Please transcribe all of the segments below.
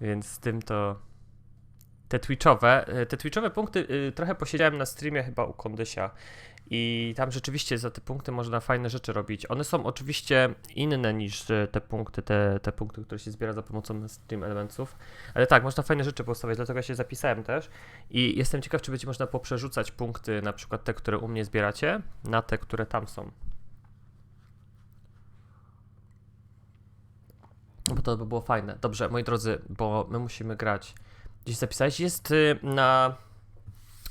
Więc z tym to. Te Twitchowe, y, te Twitchowe punkty y, trochę posiedziałem na streamie chyba u Kondysia i tam rzeczywiście za te punkty można fajne rzeczy robić. One są oczywiście inne niż y, te punkty, te, te punkty, które się zbiera za pomocą Stream Elementsów, ale tak, można fajne rzeczy postawiać, dlatego ja się zapisałem też i jestem ciekaw, czy będzie można poprzerzucać punkty, na przykład te, które u mnie zbieracie, na te, które tam są. Bo to by było fajne. Dobrze, moi drodzy, bo my musimy grać. Gdzieś zapisałeś? Jest y, na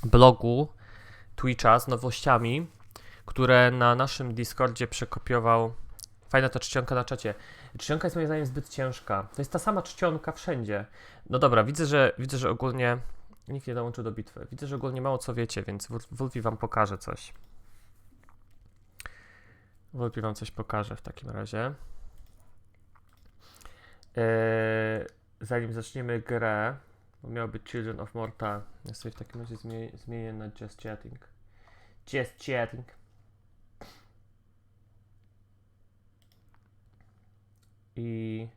blogu Twitcha z nowościami, które na naszym Discordzie przekopiował. Fajna ta czcionka na czacie. Czcionka jest moim zdaniem zbyt ciężka. To jest ta sama czcionka wszędzie. No dobra, widzę, że widzę, że ogólnie nikt nie dołączył do bitwy. Widzę, że ogólnie mało co wiecie, więc Wulfi wam pokaże coś. Wulfi wam coś pokaże w takim razie. Eee, zanim zaczniemy grę, bo miał być Children of Morta, ja sobie w takim razie zmienię, zmienię na Just Chatting. Just Chatting. I...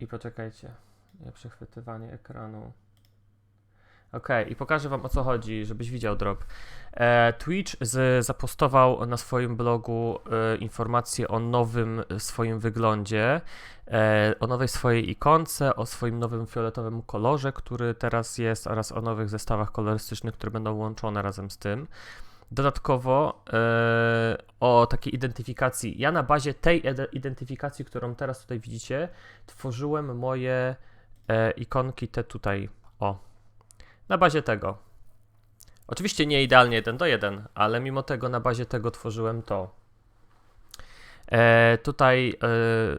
I poczekajcie. Nie, przechwytywanie ekranu. Okej, i pokażę wam o co chodzi, żebyś widział drop. E, Twitch z, zapostował na swoim blogu e, informacje o nowym e, swoim wyglądzie, e, o nowej swojej ikonce, o swoim nowym fioletowym kolorze, który teraz jest, oraz o nowych zestawach kolorystycznych, które będą łączone razem z tym. Dodatkowo e, o takiej identyfikacji. Ja na bazie tej ide- identyfikacji, którą teraz tutaj widzicie, tworzyłem moje e, ikonki te tutaj. O. Na bazie tego. Oczywiście nie idealnie jeden do jeden, ale mimo tego na bazie tego tworzyłem to. E, tutaj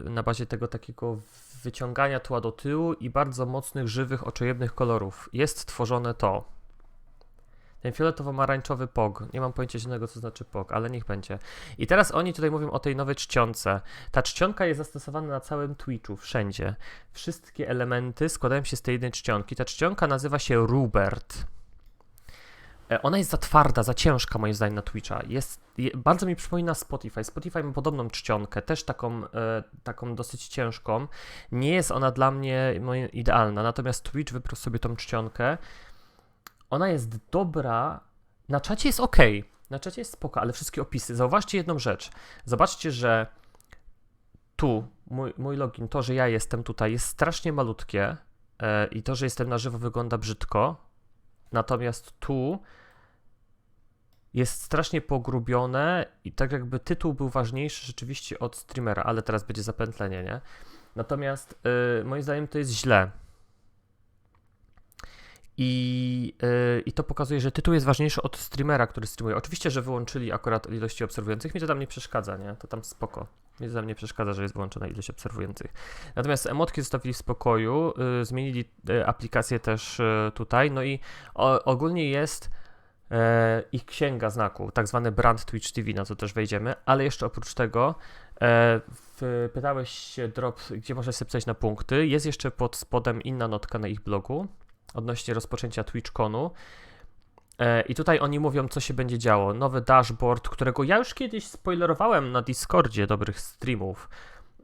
e, na bazie tego takiego wyciągania tła do tyłu i bardzo mocnych, żywych, oczojebnych kolorów jest tworzone to. Ten fioletowo-marańczowy pog. Nie mam pojęcia zielonego, co znaczy pog, ale niech będzie. I teraz oni tutaj mówią o tej nowej czcionce. Ta czcionka jest zastosowana na całym Twitchu, wszędzie. Wszystkie elementy składają się z tej jednej czcionki. Ta czcionka nazywa się Rubert. E, Ona jest za twarda, za ciężka moim zdaniem na Twitcha. Jest, je, bardzo mi przypomina Spotify. Spotify ma podobną czcionkę, też taką, e, taką dosyć ciężką. Nie jest ona dla mnie idealna, natomiast Twitch wybrał sobie tą czcionkę. Ona jest dobra. Na czacie jest ok. Na czacie jest spoko, ale wszystkie opisy. Zauważcie jedną rzecz. Zobaczcie, że tu mój, mój login, to, że ja jestem tutaj, jest strasznie malutkie e, i to, że jestem na żywo, wygląda brzydko. Natomiast tu jest strasznie pogrubione i tak jakby tytuł był ważniejszy rzeczywiście od streamera, ale teraz będzie zapętlenie, nie? Natomiast y, moim zdaniem to jest źle. I, y, I to pokazuje, że tytuł jest ważniejszy od streamera, który streamuje. Oczywiście, że wyłączyli akurat ilości obserwujących, mi to tam nie przeszkadza, nie? To tam spoko. Mi to tam nie przeszkadza, że jest wyłączona ilość obserwujących. Natomiast emotki zostawili w spokoju, y, zmienili y, aplikację też y, tutaj, no i o, ogólnie jest e, ich księga znaku, tak zwany brand Twitch TV, na co też wejdziemy, ale jeszcze oprócz tego e, w, pytałeś się, Drop, gdzie można sobie na punkty. Jest jeszcze pod spodem inna notka na ich blogu odnośnie rozpoczęcia TwitchConu. E, I tutaj oni mówią, co się będzie działo. Nowy dashboard, którego ja już kiedyś spoilerowałem na Discordzie dobrych streamów,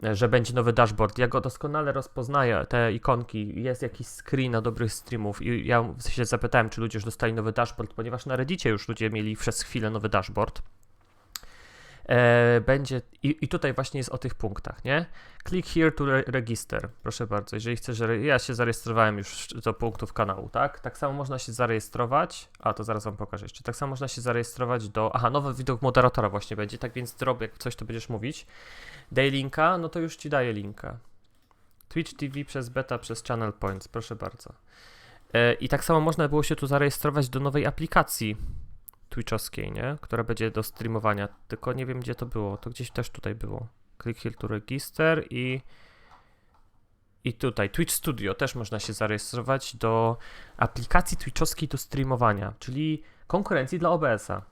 e, że będzie nowy dashboard. Ja go doskonale rozpoznaję, te ikonki. Jest jakiś screen na dobrych streamów i ja się zapytałem, czy ludzie już dostali nowy dashboard, ponieważ na Reddicie już ludzie mieli przez chwilę nowy dashboard. E, będzie i, i tutaj właśnie jest o tych punktach, nie? Click here to re register. Proszę bardzo, jeżeli chcesz, ja się zarejestrowałem już do punktów kanału, tak? Tak samo można się zarejestrować. A to zaraz wam pokażę jeszcze. Tak samo można się zarejestrować do. Aha, nowy widok moderatora właśnie będzie, tak więc drop, jak coś to będziesz mówić. Daj linka, no to już ci daję linka. Twitch TV przez beta, przez Channel Points, proszę bardzo. E, I tak samo można było się tu zarejestrować do nowej aplikacji twitchowskiej, nie? Która będzie do streamowania, tylko nie wiem gdzie to było, to gdzieś też tutaj było. Click here to register i i tutaj Twitch Studio też można się zarejestrować do aplikacji twitchowskiej do streamowania, czyli konkurencji dla OBS-a.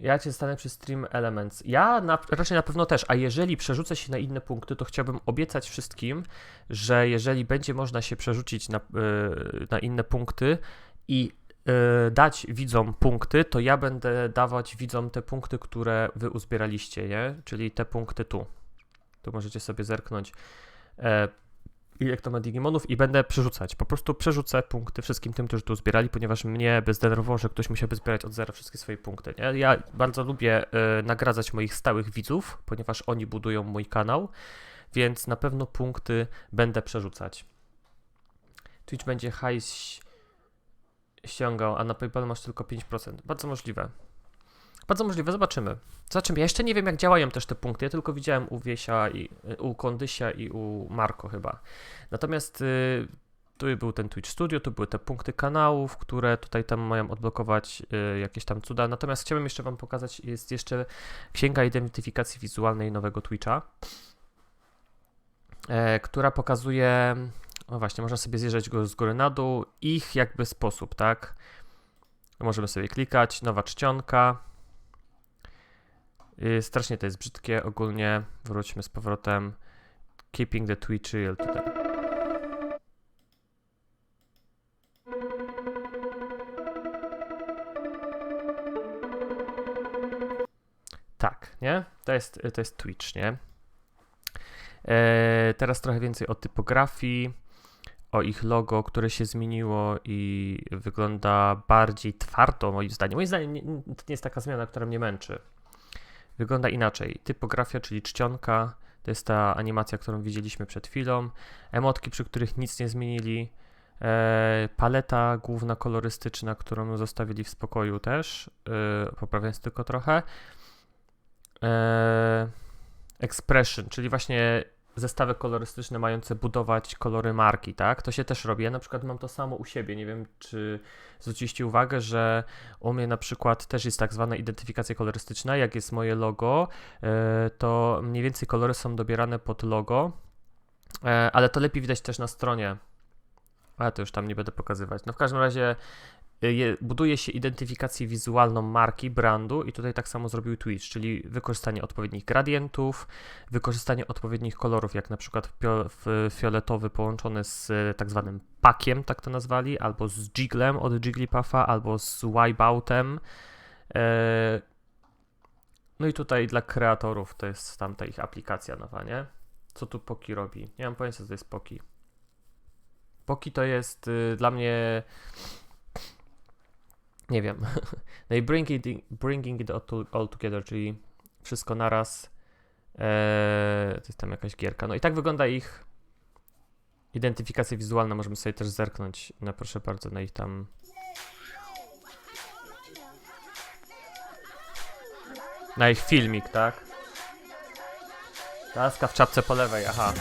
Ja cię zostanę przy Stream Elements. Ja na, raczej na pewno też, a jeżeli przerzucę się na inne punkty, to chciałbym obiecać wszystkim, że jeżeli będzie można się przerzucić na, yy, na inne punkty i dać widzom punkty, to ja będę dawać widzom te punkty, które wy uzbieraliście, nie? Czyli te punkty tu. Tu możecie sobie zerknąć, e, ile kto ma Digimonów i będę przerzucać. Po prostu przerzucę punkty wszystkim tym, którzy tu zbierali, ponieważ mnie by zdenerwowało, że ktoś musiałby zbierać od zera wszystkie swoje punkty. Nie? Ja bardzo lubię e, nagradzać moich stałych widzów, ponieważ oni budują mój kanał, więc na pewno punkty będę przerzucać. Twitch będzie hajs ściągał, a na PayPal masz tylko 5%. Bardzo możliwe. Bardzo możliwe, zobaczymy. Zobaczymy. Ja jeszcze nie wiem, jak działają też te punkty. Ja tylko widziałem u Wiesia i u Kondysia i u Marko chyba. Natomiast y, tu był ten Twitch Studio, tu były te punkty kanałów, które tutaj tam mają odblokować y, jakieś tam cuda. Natomiast chciałbym jeszcze Wam pokazać, jest jeszcze księga identyfikacji wizualnej nowego Twitcha, e, która pokazuje, no właśnie, można sobie zjeżdżać go z góry na dół, ich jakby sposób, tak? Możemy sobie klikać, nowa czcionka. Yy, strasznie to jest brzydkie ogólnie. Wróćmy z powrotem. Keeping the Twitch real tutaj. Tak, nie? To jest, to jest Twitch, nie? E, teraz trochę więcej o typografii, o ich logo, które się zmieniło i wygląda bardziej twardo, moim zdaniem. Moim zdaniem nie, to nie jest taka zmiana, która mnie męczy. Wygląda inaczej. Typografia, czyli czcionka, to jest ta animacja, którą widzieliśmy przed chwilą. Emotki, przy których nic nie zmienili. E, paleta główna kolorystyczna, którą zostawili w spokoju też, e, poprawiając tylko trochę. E, expression, czyli właśnie zestawy kolorystyczne mające budować kolory marki, tak? To się też robi. Ja na przykład mam to samo u siebie. Nie wiem, czy zwróciliście uwagę, że u mnie na przykład też jest tak zwana identyfikacja kolorystyczna. Jak jest moje logo, e, to mniej więcej kolory są dobierane pod logo, e, ale to lepiej widać też na stronie. Ale to już tam nie będę pokazywać. No w każdym razie buduje się identyfikację wizualną marki, brandu i tutaj tak samo zrobił Twitch, czyli wykorzystanie odpowiednich gradientów, wykorzystanie odpowiednich kolorów, jak na przykład fioletowy połączony z y, tak zwanym pakiem, tak to nazwali, albo z jiglem od Jigglypuffa, albo z wipeoutem. E, no i tutaj dla kreatorów to jest tamta ich aplikacja nowa, nie? Co tu Poki robi? Nie mam pojęcia, co to jest Poki. Poki to jest y, dla mnie nie wiem. No i bringing it, all, to, all together, czyli wszystko naraz. Eee, to jest tam jakaś gierka. No i tak wygląda ich identyfikacja wizualna. Możemy sobie też zerknąć na proszę bardzo na ich tam. Na ich filmik, tak? Laska w czapce po lewej, aha.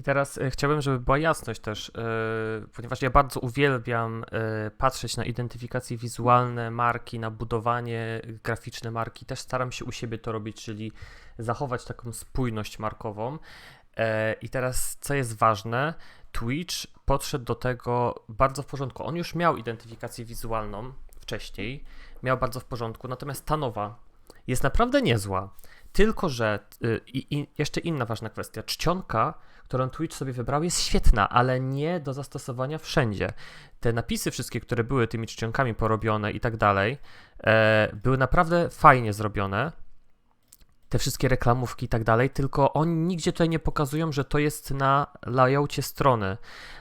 I teraz e, chciałbym, żeby była jasność też, e, ponieważ ja bardzo uwielbiam e, patrzeć na identyfikacje wizualne marki, na budowanie graficzne marki. Też staram się u siebie to robić, czyli zachować taką spójność markową. E, I teraz, co jest ważne, Twitch podszedł do tego bardzo w porządku. On już miał identyfikację wizualną wcześniej, miał bardzo w porządku, natomiast ta nowa jest naprawdę niezła. Tylko, że y, i, i jeszcze inna ważna kwestia. Czcionka, którą Twitch sobie wybrał, jest świetna, ale nie do zastosowania wszędzie. Te napisy wszystkie, które były tymi czcionkami porobione i tak dalej, e, były naprawdę fajnie zrobione, te wszystkie reklamówki i tak dalej, tylko oni nigdzie tutaj nie pokazują, że to jest na layoutie strony.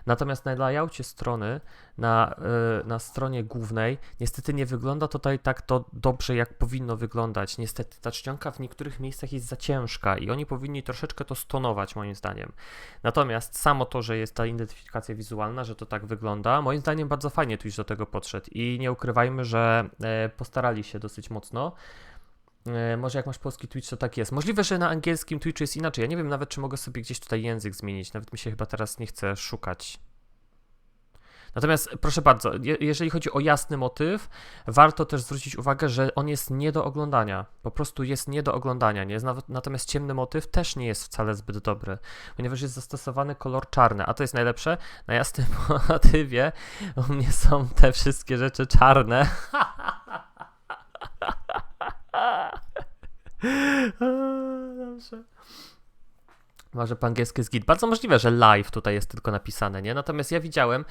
Natomiast na layoutie strony, na, y, na stronie głównej, niestety nie wygląda tutaj tak to dobrze, jak powinno wyglądać. Niestety ta czcionka w niektórych miejscach jest za ciężka i oni powinni troszeczkę to stonować, moim zdaniem. Natomiast samo to, że jest ta identyfikacja wizualna, że to tak wygląda, moim zdaniem bardzo fajnie Twitch do tego podszedł i nie ukrywajmy, że e, postarali się dosyć mocno. E, Może jak masz polski Twitch, to tak jest. Możliwe, że na angielskim Twitchu jest inaczej. Ja nie wiem nawet, czy mogę sobie gdzieś tutaj język zmienić. Nawet mi się chyba teraz nie chce szukać. Natomiast proszę bardzo, je, jeżeli chodzi o jasny motyw, warto też zwrócić uwagę, że on jest nie do oglądania. Po prostu jest nie do oglądania. Nie? Natomiast ciemny motyw też nie jest wcale zbyt dobry, ponieważ jest zastosowany kolor czarny. A to jest najlepsze. Na jasnym motywie u mnie są te wszystkie rzeczy czarne. Dobrze. Może po angielsku jest git. Bardzo możliwe, że live tutaj jest tylko napisane, nie? Natomiast ja widziałem,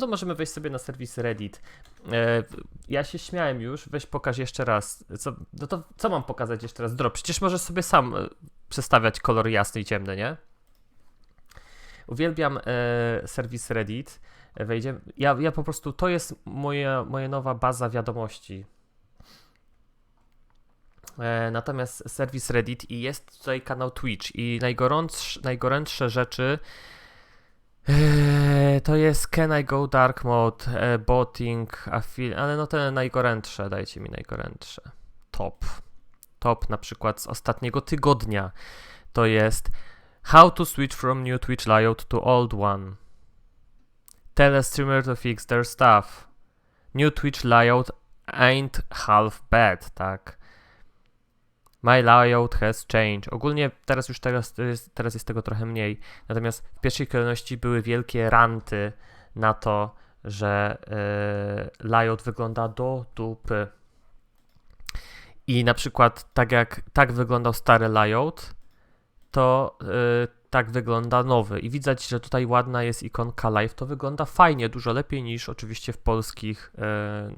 to możemy wejść sobie na serwis Reddit. E, ja się śmiałem już, weź pokaż jeszcze raz. Co, no to co mam pokazać jeszcze raz? Drop. Przecież możesz sobie sam e, przestawiać kolor jasny i ciemny, nie? Uwielbiam e, serwis Reddit. E, Wejdzie. Ja, ja po prostu, to jest moja, moja nowa baza wiadomości. E, natomiast serwis Reddit i jest tutaj kanał Twitch i najgorętsze, rzeczy e, to jest Can I Go Dark Mode, e, botting, affil, ale no te najgorętsze, dajcie mi najgorętsze. Top. Top na przykład z ostatniego tygodnia to jest How to switch from new Twitch layout to old one. Tell a streamer to fix their stuff. New Twitch layout ain't half bad, tak. My layout has changed. Ogólnie teraz już teraz, teraz jest tego trochę mniej. Natomiast w pierwszej kolejności były wielkie ranty na to, że yy, layout wygląda do dupy. I na przykład tak jak tak wyglądał stary layout, to yy, tak wygląda nowy. I widać, że tutaj ładna jest ikonka live. To wygląda fajnie, dużo lepiej niż oczywiście w polskich,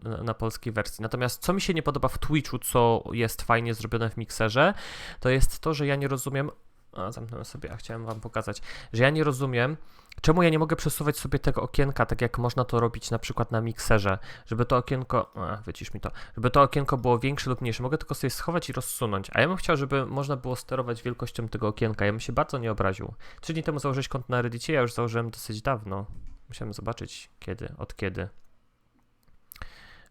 na, na polskiej wersji. Natomiast co mi się nie podoba w Twitchu, co jest fajnie zrobione w mikserze, to jest to, że ja nie rozumiem. A, zamknąłem sobie, a chciałem wam pokazać, że ja nie rozumiem, czemu ja nie mogę przesuwać sobie tego okienka, tak jak można to robić na przykład na mikserze, żeby to okienko, a, wycisz mi to, żeby to okienko było większe lub mniejsze. Mogę tylko sobie schować i rozsunąć, a ja bym chciał, żeby można było sterować wielkością tego okienka. Ja bym się bardzo nie obraził. Trzy dni temu założyłeś konto na Reddicie, ja już założyłem dosyć dawno. Musiałem zobaczyć kiedy, od kiedy.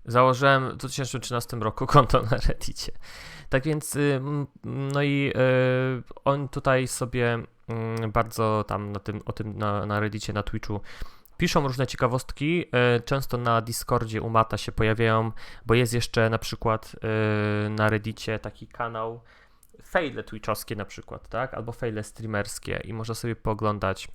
Założyłem w 2013 roku konto na Reddicie. Tak więc, y, no i y, on tutaj sobie mm, bardzo tam na tym, o tym na, na Reddicie, na Twitchu piszą różne ciekawostki. y, Często na Discordzie u Mata się pojawiają, bo jest jeszcze na przykład na Reddicie taki kanał faile twitchowskie na przykład, tak? Albo faile streamerskie i można sobie pooglądać.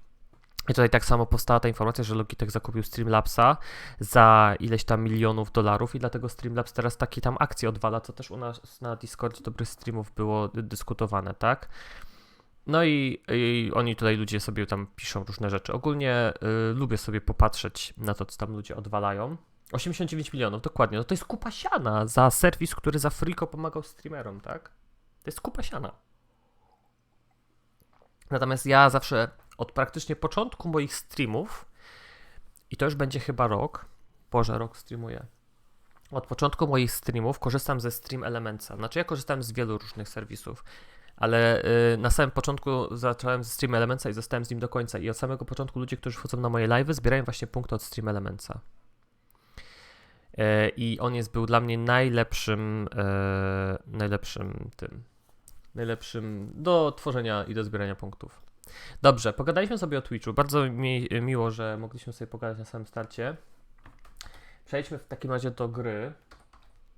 I tutaj tak samo powstała ta informacja, że Logitech zakupił Streamlabsa za ileś tam milionów dolarów i dlatego Streamlabs teraz takie tam akcje odwala, co też u nas na Discordzie dobrych streamów było dy- dyskutowane, tak? No i, i oni tutaj ludzie sobie tam piszą różne rzeczy. Ogólnie y, lubię sobie popatrzeć na to, co tam ludzie odwalają. 89 milionów, dokładnie. No to jest kupa siana za serwis, który za friko pomagał streamerom, tak? To jest kupa siana. Natomiast ja zawsze od praktycznie początku moich streamów, i to już będzie chyba rok, Boże, rok streamuję. Od początku moich streamów korzystam ze Stream Elementsa. Znaczy, ja korzystałem z wielu różnych serwisów, ale y, na samym początku zacząłem ze Stream Elementsa i zostałem z nim do końca. I od samego początku ludzie, którzy wchodzą na moje live'y, zbierają właśnie punkty od Stream Elementsa. E, I on jest był dla mnie najlepszym, e, najlepszym tym, najlepszym do tworzenia i do zbierania punktów. Dobrze, pogadaliśmy sobie o Twitchu. Bardzo mi miło, że mogliśmy sobie pogadać na samym starcie. Przejdźmy w takim razie do gry.